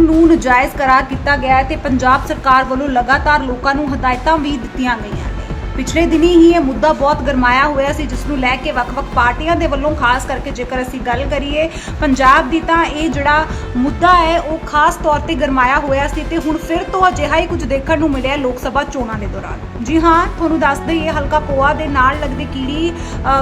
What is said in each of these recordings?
ਨੂੰ ਨਜਾਇਜ਼ ਕਰਾਰ ਕੀਤਾ ਗਿਆ ਹੈ ਤੇ ਪੰਜਾਬ ਸਰਕਾਰ ਵੱਲੋਂ ਲਗਾਤਾਰ ਲੋਕਾਂ ਨੂੰ ਹਦਾਇਤਾਂ ਵੀ ਦਿੱਤੀਆਂ ਗਈਆਂ। ਪਿਛਲੇ ਦਿਨੀ ਹੀ ਇਹ ਮੁੱਦਾ ਬਹੁਤ ਗਰਮਾਇਆ ਹੋਇਆ ਸੀ ਜਿਸ ਨੂੰ ਲੈ ਕੇ ਵੱਖ-ਵੱਖ ਪਾਰਟੀਆਂ ਦੇ ਵੱਲੋਂ ਖਾਸ ਕਰਕੇ ਜੇਕਰ ਅਸੀਂ ਗੱਲ ਕਰੀਏ ਪੰਜਾਬ ਦੀ ਤਾਂ ਇਹ ਜਿਹੜਾ ਮੁੱਦਾ ਹੈ, ਉਹ ਖਾਸ ਤੌਰ ਤੇ ਗਰਮਾਇਆ ਹੋਇਆ ਸੀ ਤੇ ਹੁਣ ਫਿਰ ਤੋਂ ਅਜਿਹਾ ਹੀ ਕੁਝ ਦੇਖਣ ਨੂੰ ਮਿਲਿਆ ਲੋਕ ਸਭਾ ਚੋਣਾਂ ਦੇ ਦੌਰਾਨ। ਜੀ ਹਾਂ, ਤੁਹਾਨੂੰ ਦੱਸ ਦਈਏ, ਹਲਕਾ ਪੋਆ ਦੇ ਨਾਲ ਲੱਗਦੇ ਕੀੜੀ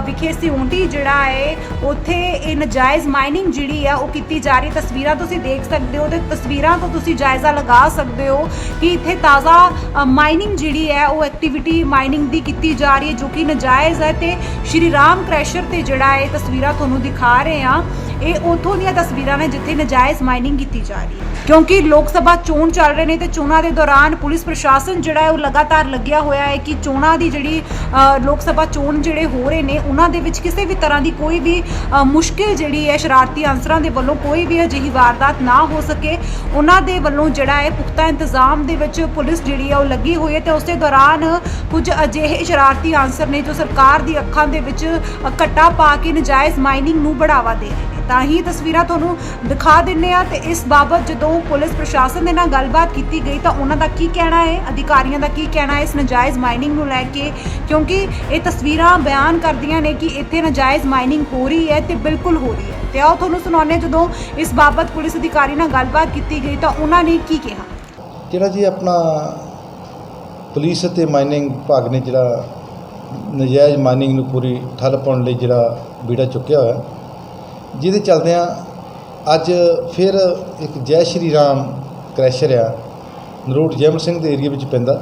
ਵਿਖੇ ਸਿਉਂਟੀ ਜਿਹੜਾ ਹੈ, ਉੱਥੇ ਇਹ ਨਜਾਇਜ਼ ਮਾਈਨਿੰਗ ਜਿਹੜੀ ਆ ਉਹ ਕੀਤੀ ਜਾ ਰਹੀ ਤਸਵੀਰਾਂ ਤੁਸੀਂ ਦੇਖ ਸਕਦੇ ਹੋ ਤੇ ਤਸਵੀਰਾਂ ਤੋਂ ਤੁਸੀਂ ਜਾਇਜ਼ਾ ਲਗਾ ਸਕਦੇ ਹੋ ਕਿ ਇੱਥੇ ਤਾਜ਼ਾ ਮਾਈਨਿੰਗ ਜਿਹੜੀ ਹੈ, ਉਹ ਐਕਟੀਵਿਟੀ ਮਾਈਨਿੰਗ ਦੀ ਕੀਤੀ ਜਾ ਰਹੀ ਹੈ, ਜੋ ਕਿ ਨਜਾਇਜ਼ ਹੈ ਤੇ ਸ਼੍ਰੀ ਰਾਮ ਕ੍ਰੈਸ਼ਰ ਤੇ ਜਿਹੜਾ ਹੈ ਤਸਵੀਰਾਂ ਤੁਹਾਨੂੰ ਦਿਖਾ ਰਹੇ ਹਾਂ, ਇਹ ਉਥੋਂ ਦੀਆਂ ਤਸਵੀਰਾਂ ਨੇ ਜਿੱਥੇ ਨਜਾਇਜ਼ ਮਾਈਨਿੰਗ ਕੀਤੀ ਜਾ ਰਹੀ ਹੈ। ਕਿਉਂਕਿ ਲੋਕ ਸਭਾ ਚੋਣ ਚੱਲ ਰਹੇ ਨੇ ਤੇ ਚੋਣਾਂ ਦੇ ਦੌਰਾਨ ਪੁਲਿਸ ਪ੍ਰਸ਼ਾਸਨ ਜਿਹੜਾ ਹੈ ਉਹ ਲਗਾਤਾਰ ਲੱਗਿਆ ਹੋਇਆ ਹੈ ਕਿ ਚੋਣਾਂ ਦੀ ਜਿਹੜੀ ਲੋਕ ਸਭਾ ਚੋਣ ਜਿਹੜੇ ਹੋ ਰਹੇ ਨੇ, ਉਹਨਾਂ ਦੇ ਵਿੱਚ ਕਿਸੇ ਵੀ ਤਰ੍ਹਾਂ ਦੀ ਕੋਈ ਵੀ ਮੁਸ਼ਕਿਲ ਜਿਹੜੀ ਹੈ ਸ਼ਰਾਰਤੀ ਅਨਸਰਾਂ ਦੇ ਵੱਲੋਂ ਕੋਈ ਵੀ ਅਜਿਹੀ ਵਾਰਦਾਤ ਨਾ ਹੋ ਸਕੇ। ਉਹਨਾਂ ਦੇ ਵੱਲੋਂ ਜਿਹੜਾ ਹੈ ਪੁਖਤਾ ਇੰਤਜ਼ਾਮ ਦੇ ਵਿੱਚ ਪੁਲਿਸ ਜਿਹੜੀ ਹੈ ਉਹ ਲੱਗੀ ਹੋਈ ਹੈ ਤੇ ਉਸੇ ਦੌਰਾਨ ਕੁਝ ਅਜਿਹੇ ਸ਼ਰਾਰਤੀ ਅਨਸਰ ਨੇ ਜੋ ਸਰਕਾਰ ਦੀ ਅੱਖਾਂ ਦੇ ਵਿੱਚ ਘੱਟਾ ਪਾ ਕੇ ਨਜਾਇਜ਼ ਮਾਈਨਿੰਗ ਨੂੰ ਬੜਾਵਾ ਦੇ ਰਹੇ ਨੇ। ਤਾਂ ਹੀ ਤਸਵੀਰਾਂ ਤੁਹਾਨੂੰ ਦਿਖਾ ਦਿੰਨੇ ਆ ਤੇ ਇਸ ਬਾਬਤ ਜਦੋਂ ਪੁਲਿਸ ਪ੍ਰਸ਼ਾਸਨ ਦੇ ਨਾਲ ਗੱਲਬਾਤ ਕੀਤੀ ਗਈ ਤਾਂ ਉਹਨਾਂ ਦਾ ਕੀ ਕਹਿਣਾ ਹੈ? ਅਧਿਕਾਰੀਆਂ ਦਾ ਕੀ ਕਹਿਣਾ ਹੈ ਇਸ ਨਜਾਇਜ਼ ਮਾਈਨਿੰਗ ਨੂੰ ਲੈ ਕੇ? ਕਿਉਂਕਿ ਇਹ ਤਸਵੀਰਾਂ ਬਿਆਨ ਕਰਦੀਆਂ ਨੇ ਕਿ ਇੱਥੇ ਨਜਾਇਜ਼ ਮਾਈਨਿੰਗ ਹੋ ਰਹੀ ਹੈ ਤੇ ਬਿਲਕੁਲ ਹੋ ਰਹੀ ਹੈ। ਤੇ ਆਓ ਤੁਹਾਨੂੰ ਸੁਣਾਉਂਦੇ ਹਾਂ, ਜਦੋਂ ਇਸ ਬਾਬਤ ਪੁਲਿਸ ਅਧਿਕਾਰੀ ਨਾਲ ਗੱਲਬਾਤ ਕੀਤੀ ਗਈ ਤਾਂ ਉਹਨਾਂ ਨੇ ਕੀ ਕਿਹਾ? ਜਿਹੜਾ ਜੀ ਆਪਣਾ ਪੁਲਿਸ ਅਤੇ ਮਾਈਨਿੰਗ ਵਿਭਾਗ ਨੇ ਜਿਹੜਾ ਨਜਾਇਜ਼ ਮਾਈਨਿੰਗ ਨੂੰ ਪੂਰੀ ਠੱਲ ਪਾਉਣ ਲਈ ਜਿਹੜਾ ਬੀੜਾ ਚੁੱਕਿਆ ਹੋਇਆ। ਜਿਹਦੇ ਚਲਦਿਆਂ ਅੱਜ ਫਿਰ ਇੱਕ ਜੈ ਸ਼੍ਰੀ ਰਾਮ ਕ੍ਰੈਸ਼ਰ ਆ, ਨਰੋਟ ਜੈਮਲ ਸਿੰਘ ਦੇ ਏਰੀਆ ਵਿੱਚ ਪੈਂਦਾ।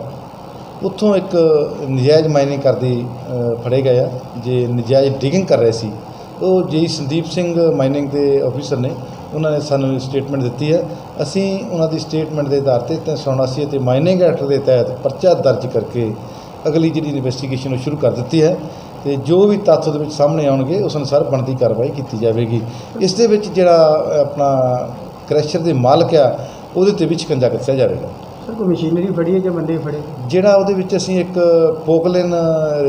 ਉੱਥੋਂ ਇੱਕ ਨਜਾਇਜ਼ ਮਾਈਨਿੰਗ ਕਰਦੇ ਫੜੇ ਗਏ ਆ, ਜੇ ਨਜਾਇਜ਼ ਡਿਗਿੰਗ ਕਰ ਰਹੇ ਸੀ। ਉਹ ਜੀ ਸੰਦੀਪ ਸਿੰਘ ਮਾਈਨਿੰਗ ਦੇ ਆਫੀਸਰ ਨੇ ਉਹਨਾਂ ਨੇ ਸਾਨੂੰ ਸਟੇਟਮੈਂਟ ਦਿੱਤੀ ਹੈ। ਅਸੀਂ ਉਹਨਾਂ ਦੀ ਸਟੇਟਮੈਂਟ ਦੇ ਆਧਾਰ ਤੇ 379 ਅਤੇ ਮਾਈਨਿੰਗ ਐਕਟ ਦੇ ਤਹਿਤ ਪਰਚਾ ਦਰਜ ਕਰਕੇ ਅਗਲੀ ਜਿਹੜੀ ਇਨਵੈਸਟੀਗੇਸ਼ਨ ਉਹ ਸ਼ੁਰੂ ਕਰ ਦਿੱਤੀ ਹੈ ਤੇ ਜੋ ਵੀ ਤੱਥ ਉਹਦੇ ਵਿੱਚ ਸਾਹਮਣੇ ਆਉਣਗੇ ਉਸ ਅਨੁਸਾਰ ਬਣਦੀ ਕਾਰਵਾਈ ਕੀਤੀ ਜਾਵੇਗੀ। ਇਸ ਦੇ ਵਿੱਚ ਜਿਹੜਾ ਆਪਣਾ ਕ੍ਰੈਸ਼ਰ ਦੇ ਮਾਲਕ ਆ ਉਹਦੇ ਤੇ ਵੀ ਸ਼ਿਕੰਜਾ ਕੱਸਿਆ ਜਾਵੇਗਾ। ਸਰ ਕੋਈ ਮਸ਼ੀਨਰੀ ਫੜੀ ਹੈ ਜਾਂ ਬੰਦੇ ਫੜੇ? ਜਿਹੜਾ ਉਹਦੇ ਵਿੱਚ ਅਸੀਂ ਇੱਕ ਪੋਕਲੇਨ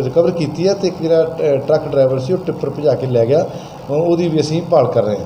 ਰਿਕਵਰ ਕੀਤੀ ਹੈ ਤੇ ਇੱਕ ਜਿਹੜਾ ਟਰੱਕ ਡਰਾਈਵਰ ਸੀ ਉਹ ਟਿੱਪਰ ਭਜਾ ਕੇ ਲੈ ਗਿਆ। ਉਹ- ਉਹਦੀ ਵੀ ਅਸੀਂ ਭਾਲ ਕਰ ਰਹੇ ਹਾਂ।